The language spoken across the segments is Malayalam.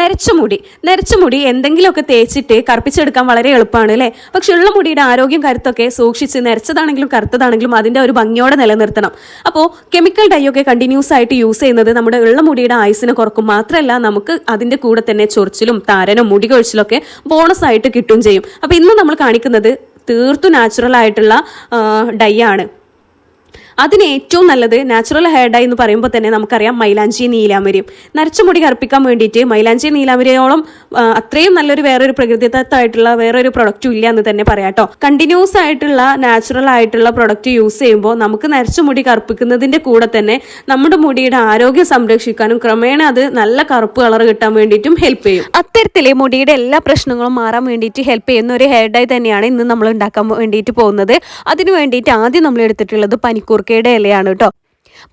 നരച്ച മുടി നരച്ച മുടി എന്തെങ്കിലുമൊക്കെ തേച്ചിട്ട് കറുപ്പിച്ചെടുക്കാൻ വളരെ എളുപ്പമാണ് അല്ലേ? പക്ഷെ ഉള്ള മുടിയുടെ ആരോഗ്യം കരുത്തൊക്കെ സൂക്ഷിച്ച് നരച്ചതാണെങ്കിലും കറുത്തതാണെങ്കിലും അതിന്റെ ഒരു ഭംഗിയോടെ നിലനിർത്തണം. അപ്പോൾ കെമിക്കൽ ഡൈ ഒക്കെ കണ്ടിന്യൂസ് ആയിട്ട് യൂസ് ചെയ്യുന്നത് നമ്മുടെ ഉള്ള മുടിയുടെ ആയുസിനെ കുറക്കും. മാത്രമല്ല നമുക്ക് അതിന്റെ കൂടെ തന്നെ ചൊറിച്ചിലും താരനും മുടി കൊഴിച്ചിലൊക്കെ ബോണസ് ആയിട്ട് കിട്ടും ചെയ്യും. അപ്പോൾ ഇന്ന് നമ്മൾ കാണിക്കുന്നത് തീർത്തും നാച്ചുറൽ ആയിട്ടുള്ള ഡൈ ആണ്. അതിന് ഏറ്റവും നല്ലത് നാച്ചുറൽ ഹെയർ ഡൈ എന്ന് പറയുമ്പോൾ തന്നെ നമുക്കറിയാം മൈലാഞ്ചി നീലാമരിയും നരച്ച മുടി കറുപ്പിക്കാൻ വേണ്ടിയിട്ട് മൈലാഞ്ചി നീലാമരിയോളം അത്രയും നല്ലൊരു വേറൊരു പ്രകൃതിദത്തായിട്ടുള്ള വേറൊരു പ്രൊഡക്റ്റും ഇല്ല എന്ന് തന്നെ പറയാം കേട്ടോ. കണ്ടിന്യൂസ് ആയിട്ടുള്ള നാച്ചുറൽ ആയിട്ടുള്ള പ്രൊഡക്റ്റ് യൂസ് ചെയ്യുമ്പോൾ നമുക്ക് നരച്ച മുടി കറുപ്പിക്കുന്നതിന്റെ കൂടെ തന്നെ നമ്മുടെ മുടിയുടെ ആരോഗ്യം സംരക്ഷിക്കാനും ക്രമേണ അത് നല്ല കറുപ്പ് കളർ കിട്ടാൻ വേണ്ടിയിട്ടും ഹെൽപ്പ് ചെയ്യും. അത്തരത്തിലെ മുടിയുടെ എല്ലാ പ്രശ്നങ്ങളും മാറാൻ വേണ്ടിയിട്ട് ഹെൽപ്പ് ചെയ്യുന്ന ഒരു ഹെയർ ഡൈ തന്നെയാണ് ഇന്ന് നമ്മൾ ഉണ്ടാക്കാൻ വേണ്ടിയിട്ട് പോകുന്നത്. അതിനു വേണ്ടിയിട്ട് ആദ്യം നമ്മൾ എടുത്തിട്ടുള്ളത് പനിക്കൂർക്കയുടെ ഇലയാണ് കേട്ടോ.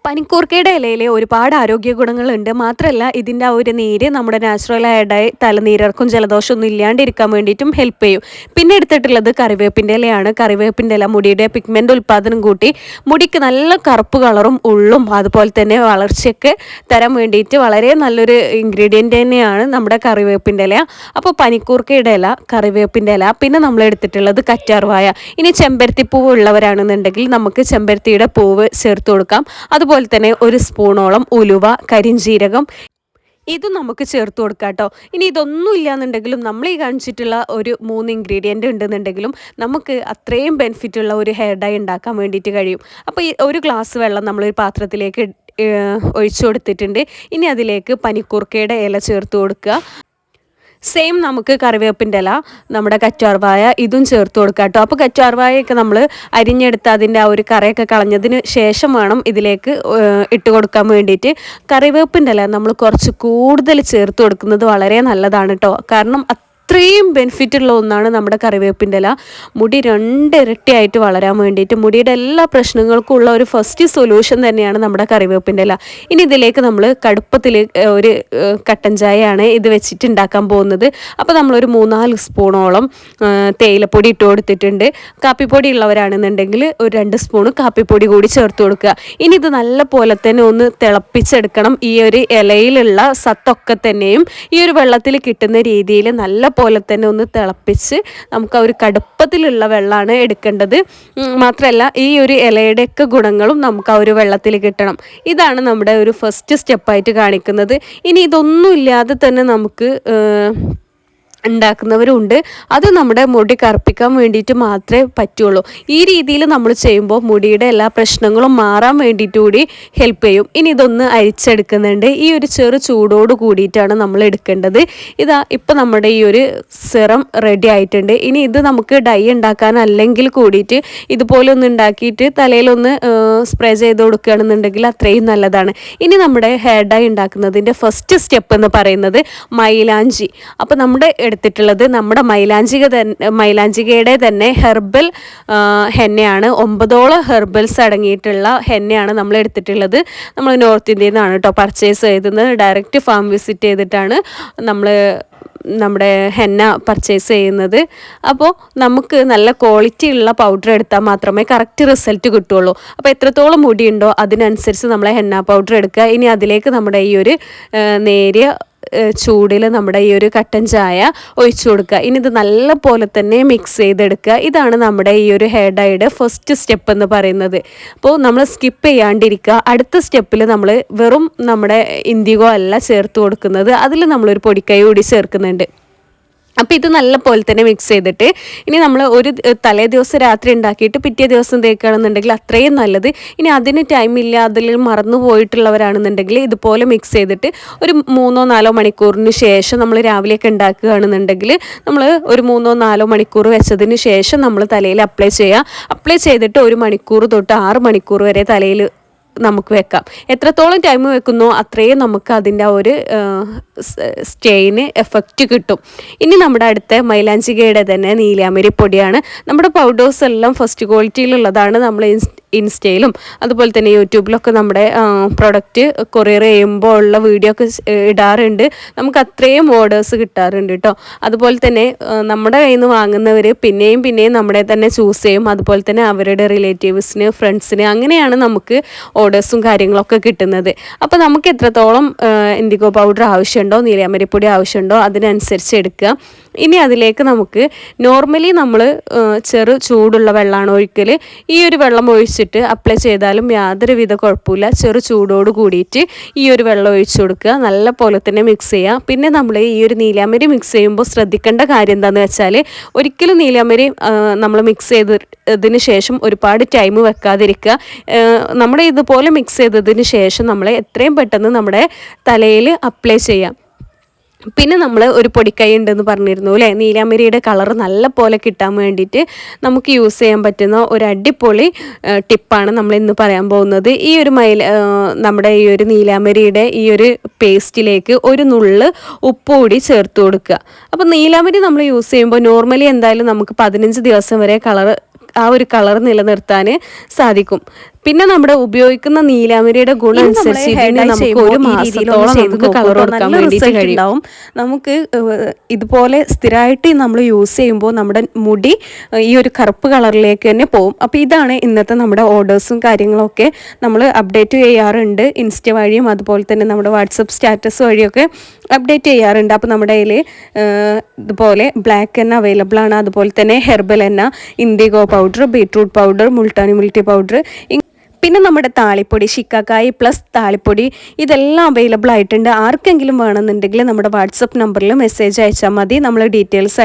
പനിക്കൂർക്കയുടെ ഇലയിലെ ഒരുപാട് ആരോഗ്യ ഗുണങ്ങളുണ്ട്. മാത്രമല്ല ഇതിന്റെ ആ ഒരു നീര് നമ്മുടെ നാച്ചുറൽ ഡയ തലനീരർക്കും ജലദോഷം ഒന്നും ഇല്ലാണ്ടിരിക്കാൻ വേണ്ടിയിട്ടും ഹെൽപ്പ് ചെയ്യും. പിന്നെ എടുത്തിട്ടുള്ളത് കറിവേപ്പിന്റെ ഇലയാണ്. കറിവേപ്പിന്റെ ഇല മുടിയുടെ പിഗ്മെന്റ് ഉൽപ്പാദനം കൂട്ടി മുടിക്ക് നല്ല കറുപ്പ് കളറും ഉള്ളും അതുപോലെ തന്നെ വളർച്ചയ്ക്ക് തരാൻ വേണ്ടിയിട്ട് വളരെ നല്ലൊരു ഇൻഗ്രീഡിയന്റ് തന്നെയാണ് നമ്മുടെ കറിവേപ്പിന്റെ ഇല. അപ്പോൾ പനിക്കൂർക്കയുടെ ഇല കറിവേപ്പിന്റെ ഇല പിന്നെ നമ്മൾ എടുത്തിട്ടുള്ളത് കറ്റാർവായ. ഇനി ചെമ്പരത്തി പൂവ് ഉള്ളവരാണെന്നുണ്ടെങ്കിൽ നമുക്ക് ചെമ്പരത്തിയുടെ പൂവ് ചേർത്ത് കൊടുക്കാം. അതുപോലെ തന്നെ ഒരു സ്പൂണോളം ഉലുവ കരിഞ്ജീരകം ഇത് നമുക്ക് ചേർത്ത് കൊടുക്കാം കേട്ടോ. ഇനി ഇതൊന്നും ഇല്ലാന്നുണ്ടെങ്കിലും നമ്മൾ ഈ കാണിച്ചിട്ടുള്ള ഒരു മൂന്ന് ഇൻഗ്രീഡിയന്റ് ഉണ്ടെന്നുണ്ടെങ്കിലും നമുക്ക് അത്രയും ബെനിഫിറ്റ് ഉള്ള ഒരു ഹെയർ ഡൈ ഉണ്ടാക്കാൻ വേണ്ടിയിട്ട് കഴിയും. അപ്പോൾ ഈ ഒരു ഗ്ലാസ് വെള്ളം നമ്മളൊരു പാത്രത്തിലേക്ക് ഒഴിച്ചു കൊടുത്തിട്ടുണ്ട്. ഇനി അതിലേക്ക് പനിക്കൂർക്കയുടെ ഇല ചേർത്ത് കൊടുക്കുക. സെയിം നമുക്ക് കറിവേപ്പിന്റെ ഇല നമ്മുടെ കറ്റാർവായ ഇതും ചേർത്ത് കൊടുക്കാം കേട്ടോ. അപ്പോൾ കറ്റാർവായൊക്കെ നമ്മൾ അരിഞ്ഞെടുത്ത് അതിന്റെ ആ ഒരു കറിയൊക്കെ കളഞ്ഞതിന് ശേഷം വേണം ഇതിലേക്ക് ഇട്ട് കൊടുക്കാൻ വേണ്ടിയിട്ട്. കറിവേപ്പിന്റെ ഇല നമ്മൾ കുറച്ച് കൂടുതൽ ചേർത്ത് കൊടുക്കുന്നത് വളരെ നല്ലതാണ് കേട്ടോ. കാരണം അത്രയും ബെനിഫിറ്റ് ഉള്ള ഒന്നാണ് നമ്മുടെ കറിവേപ്പിന്റെ ഇല. മുടി രണ്ടിരട്ടിയായിട്ട് വളരാൻ വേണ്ടിയിട്ട് മുടിയുടെ എല്ലാ പ്രശ്നങ്ങൾക്കും ഉള്ള ഒരു ഫസ്റ്റ് സൊല്യൂഷൻ തന്നെയാണ് നമ്മുടെ കറിവേപ്പിന്റെ ഇല. ഇനി ഇതിലേക്ക് നമ്മൾ കടുപ്പത്തിൽ ഒരു കട്ടൻ ചായയാണ് ഇത് വെച്ചിട്ട് ഉണ്ടാക്കാൻ പോകുന്നത്. അപ്പോൾ നമ്മളൊരു മൂന്നാൽ സ്പൂണോളം തേയിലപ്പൊടി ഇട്ട് കൊടുത്തിട്ടുണ്ട്. കാപ്പിപ്പൊടി ഉള്ളവരാണെന്നുണ്ടെങ്കിൽ ഒരു രണ്ട് സ്പൂൺ കാപ്പിപ്പൊടി കൂടി ചേർത്ത് കൊടുക്കുക. ഇനി ഇത് നല്ല പോലെ തന്നെ ഒന്ന് തിളപ്പിച്ചെടുക്കണം. ഈ ഒരു ഇലയിലുള്ള സത്തൊക്കെ തന്നെയും ഈ ഒരു വെള്ളത്തിൽ കിട്ടുന്ന രീതിയിൽ നല്ല പോലെ തന്നെ ഒന്ന് തിളപ്പിച്ച് നമുക്ക് ആ ഒരു കടുപ്പത്തിലുള്ള വെള്ളമാണ് എടുക്കേണ്ടത്. മാത്രമല്ല ഈ ഒരു ഇലയുടെയൊക്കെ ഗുണങ്ങളും നമുക്ക് ആ ഒരു വെള്ളത്തിൽ കിട്ടണം. ഇതാണ് നമ്മുടെ ഒരു ഫസ്റ്റ് സ്റ്റെപ്പായിട്ട് കാണിക്കുന്നത്. ഇനി ഇതൊന്നും ഇല്ലാതെ തന്നെ നമുക്ക് ഉണ്ടാക്കുന്നവരുണ്ട്. അത് നമ്മുടെ മുടി കറുപ്പിക്കാൻ വേണ്ടിയിട്ട് മാത്രമേ പറ്റുള്ളൂ. ഈ രീതിയിൽ നമ്മൾ ചെയ്യുമ്പോൾ മുടിയുടെ എല്ലാ പ്രശ്നങ്ങളും മാറാൻ വേണ്ടിയിട്ട് കൂടി ഹെൽപ്പ് ചെയ്യും. ഇനി ഇതൊന്ന് അരിച്ചെടുക്കുന്നുണ്ട്. ഈ ഒരു ചെറു ചൂടോട് കൂടിയിട്ടാണ് നമ്മൾ എടുക്കേണ്ടത്. ഇതാ ഇപ്പം നമ്മുടെ ഈ ഒരു സിറം റെഡി ആയിട്ടുണ്ട്. ഇനി ഇത് നമുക്ക് ഡൈ ഉണ്ടാക്കാൻ അല്ലെങ്കിൽ കൂടിയിട്ട് ഇതുപോലെ ഒന്ന് ഉണ്ടാക്കിയിട്ട് തലയിലൊന്ന് സ്പ്രേ ചെയ്ത് കൊടുക്കുകയാണെന്നുണ്ടെങ്കിൽ അത്രയും നല്ലതാണ്. ഇനി നമ്മുടെ ഹെയർ ഡൈ ഉണ്ടാക്കുന്നതിന്റെ ഫസ്റ്റ് സ്റ്റെപ്പ് എന്ന് പറയുന്നത് മൈലാഞ്ചി. അപ്പോൾ നമ്മുടെ എടുത്തിട്ടുള്ളത് നമ്മുടെ മൈലാഞ്ചിക തന്നെ മൈലാഞ്ചികയുടെ തന്നെ ഹെർബൽ ഹെന്നയാണ്. ഒമ്പതോളം ഹെർബൽസ് അടങ്ങിയിട്ടുള്ള ഹെന്നയാണ് നമ്മൾ എടുത്തിട്ടുള്ളത്. നമ്മൾ നോർത്ത് ഇന്ത്യയിൽ നിന്നാണ് കേട്ടോ പർച്ചേസ് ചെയ്തത്. ഡയറക്റ്റ് ഫാം വിസിറ്റ് ചെയ്തിട്ടാണ് നമ്മൾ നമ്മുടെ ഹെന്ന പർച്ചേസ് ചെയ്യുന്നത്. അപ്പോൾ നമുക്ക് നല്ല ക്വാളിറ്റി ഉള്ള പൗഡർ എടുത്താൽ മാത്രമേ കറക്റ്റ് റിസൾട്ട് കിട്ടുള്ളൂ അപ്പോൾ എത്രത്തോളം മുടിയുണ്ടോ അതിനനുസരിച്ച് നമ്മളെ ഹെന്ന പൗഡർ എടുക്കുക. ഇനി അതിലേക്ക് നമ്മുടെ ഈ ഒരു നേരിയ ചൂടിൽ നമ്മുടെ ഈ ഒരു കട്ടൻ ചായ ഒഴിച്ചു കൊടുക്കുക. ഇനി ഇത് നല്ല പോലെ തന്നെ മിക്സ് ചെയ്തെടുക്കുക. ഇതാണ് നമ്മുടെ ഈ ഒരു ഹെയർ ഡൈയുടെ ഫസ്റ്റ് സ്റ്റെപ്പ് എന്ന് പറയുന്നത്. അപ്പോൾ നമ്മൾ സ്കിപ്പ് ചെയ്യാണ്ടിരിക്കുക. അടുത്ത സ്റ്റെപ്പിൽ നമ്മൾ വെറും നമ്മുടെ ഇൻഡിഗോ അല്ല ചേർത്ത് കൊടുക്കുന്നത്. അതിൽ നമ്മളൊരു പൊടിക്കൈ കൂടി ചേർക്കുന്നുണ്ട്. അപ്പോൾ ഇത് നല്ല പോലെ തന്നെ മിക്സ് ചെയ്തിട്ട് ഇനി നമ്മൾ ഒരു തലേ ദിവസം രാത്രി ഉണ്ടാക്കിയിട്ട് പിറ്റേ ദിവസം തേക്കുകയാണെന്നുണ്ടെങ്കിൽ അത്രയും നല്ലത്. ഇനി അതിന് ടൈമില്ല അതിൽ മറന്നു പോയിട്ടുള്ളവരാണെന്നുണ്ടെങ്കിൽ ഇതുപോലെ മിക്സ് ചെയ്തിട്ട് ഒരു മൂന്നോ നാലോ മണിക്കൂറിന് ശേഷം നമ്മൾ രാവിലെയൊക്കെ ഉണ്ടാക്കുകയാണെന്നുണ്ടെങ്കിൽ നമ്മൾ ഒരു മൂന്നോ നാലോ മണിക്കൂർ വെച്ചതിന് ശേഷം നമ്മൾ തലയിൽ അപ്ലൈ ചെയ്യുക അപ്ലൈ ചെയ്തിട്ട് ഒരു മണിക്കൂർ തൊട്ട് ആറ് മണിക്കൂർ വരെ തലയിൽ നമുക്ക് വെക്കാം. എത്രത്തോളം ടൈം വെക്കുന്നോ അത്രയും നമുക്ക് അതിന്റെ ആ ഒരു സ്റ്റേയിന് എഫക്റ്റ് കിട്ടും. ഇനി നമ്മുടെ അടുത്ത മൈലാഞ്ചികയുടെ തന്നെ നീലാമരി പൊടിയാണ്. നമ്മുടെ പൗഡേഴ്സ് എല്ലാം ഫസ്റ്റ് ക്വാളിറ്റിയിലുള്ളതാണ് നമ്മൾ ഇൻസ്റ്റയിലും അതുപോലെ തന്നെ യൂട്യൂബിലൊക്കെ നമ്മുടെ പ്രൊഡക്റ്റ് കൊറിയർ ചെയ്യുമ്പോൾ ഉള്ള വീഡിയോ ഒക്കെ ഇടാറുണ്ട്. നമുക്ക് അത്രയും ഓർഡേഴ്സ് കിട്ടാറുണ്ട് കേട്ടോ അതുപോലെ തന്നെ നമ്മുടെ കയ്യിൽ നിന്ന് വാങ്ങുന്നവർ പിന്നെയും പിന്നെയും നമ്മുടെ തന്നെ ചൂസ് ചെയ്യും. അതുപോലെ തന്നെ അവരുടെ റിലേറ്റീവ്സിന് ഫ്രണ്ട്സിന് അങ്ങനെയാണ് നമുക്ക് ഓർഡേഴ്സും കാര്യങ്ങളൊക്കെ കിട്ടുന്നത്. അപ്പോൾ നമുക്ക് എത്രത്തോളം ഇൻഡിഗോ പൗഡർ ആവശ്യമുണ്ടോ നീലയമരിപ്പൊടി ആവശ്യമുണ്ടോ അതിനനുസരിച്ച് എടുക്കുക. ഇനി അതിലേക്ക് നമുക്ക് നോർമലി നമ്മൾ ചെറു ചൂടുള്ള വെള്ളമാണ് ഒഴിക്കൽ ഈ ഒരു വെള്ളം ഒഴിച്ചിട്ട് അപ്ലൈ ചെയ്താലും യാതൊരു യാതൊരുവിധ കുഴപ്പമില്ല. ചെറു ചൂടോട് കൂടിയിട്ട് ഈ ഒരു വെള്ളം ഒഴിച്ചു കൊടുക്കുക. നല്ല പോലെ തന്നെ മിക്സ് ചെയ്യുക. പിന്നെ നമ്മൾ ഈ ഒരു നീലാമരി മിക്സ് ചെയ്യുമ്പോൾ ശ്രദ്ധിക്കേണ്ട കാര്യം എന്താണെന്ന് വെച്ചാൽ ഒരിക്കലും നീലാമരി നമ്മൾ മിക്സ് ചെയ്തതിന് ശേഷം ഒരുപാട് ടൈം വെക്കാതിരിക്കുക. നമ്മുടെ ഇതുപോലെ മിക്സ് ചെയ്തതിന് ശേഷം നമ്മൾ എത്രയും പെട്ടെന്ന് നമ്മുടെ തലയിൽ അപ്ലൈ ചെയ്യാം. പിന്നെ നമ്മൾ ഒരു പൊടിക്കൈ ഉണ്ടെന്ന് പറഞ്ഞിരുന്നു അല്ലേ? നീലാമരിയുടെ കളർ നല്ല പോലെ കിട്ടാൻ വേണ്ടിയിട്ട് നമുക്ക് യൂസ് ചെയ്യാൻ പറ്റുന്ന ഒരു അടിപൊളി ടിപ്പാണ് നമ്മൾ ഇന്ന് പറയാൻ പോകുന്നത്. ഈ ഒരു മൈൽ നമ്മുടെ ഈ ഒരു നീലാമരിയുടെ ഈ ഒരു പേസ്റ്റിലേക്ക് ഒരു നുള്ള് ഉപ്പ് കൂടി ചേർത്ത് കൊടുക്കുക. അപ്പോൾ നീലാമരി നമ്മൾ യൂസ് ചെയ്യുമ്പോൾ നോർമലി എന്തായാലും നമുക്ക് പതിനഞ്ച് ദിവസം വരെ കളർ ആ ഒരു കളർ നിലനിർത്താൻ സാധിക്കും. പിന്നെ നമ്മുടെ ഉപയോഗിക്കുന്ന നീലാമരയുടെ ഗുണം അനുസരിച്ച് നമുക്ക് ഒരു മാസത്തോളം നമുക്ക് കളർ കൊടുക്കാൻ വേണ്ടിയിട്ട് കഴിയും. നമുക്ക് ഇതുപോലെ സ്ഥിരമായിട്ട് നമ്മൾ യൂസ് ചെയ്യുമ്പോൾ നമ്മുടെ മുടി ഈ ഒരു കറുപ്പ് കളറിലേക്ക് തന്നെ പോകും. അപ്പോൾ ഇതാണ് ഇന്നത്തെ നമ്മുടെ ഓർഡേഴ്സും കാര്യങ്ങളൊക്കെ നമ്മൾ അപ്ഡേറ്റ് ചെയ്യാറുണ്ട്. ഇൻസ്റ്റ വഴിയും അതുപോലെ തന്നെ നമ്മുടെ വാട്സപ്പ് സ്റ്റാറ്റസ് വഴിയൊക്കെ അപ്ഡേറ്റ് ചെയ്യാറുണ്ട്. അപ്പോൾ നമ്മുടെ കയ്യിൽ ഇതുപോലെ ബ്ലാക്ക് എണ്ണ അവൈലബിൾ ആണ്. അതുപോലെ തന്നെ ഹെർബൽ എണ്ണ indigo powder beetroot powder multani മുൾട്ടി powder പിന്നെ നമ്മുടെ താളിപ്പൊടി ശിക്കാക്കായി പ്ലസ് താളിപ്പൊടി ഇതെല്ലാം അവൈലബിൾ ആയിട്ടുണ്ട്. ആർക്കെങ്കിലും വേണമെന്നുണ്ടെങ്കിൽ നമ്മുടെ വാട്സപ്പ് നമ്പറിൽ മെസ്സേജ് അയച്ചാൽ മതി. നമ്മൾ ഡീറ്റെയിൽസ്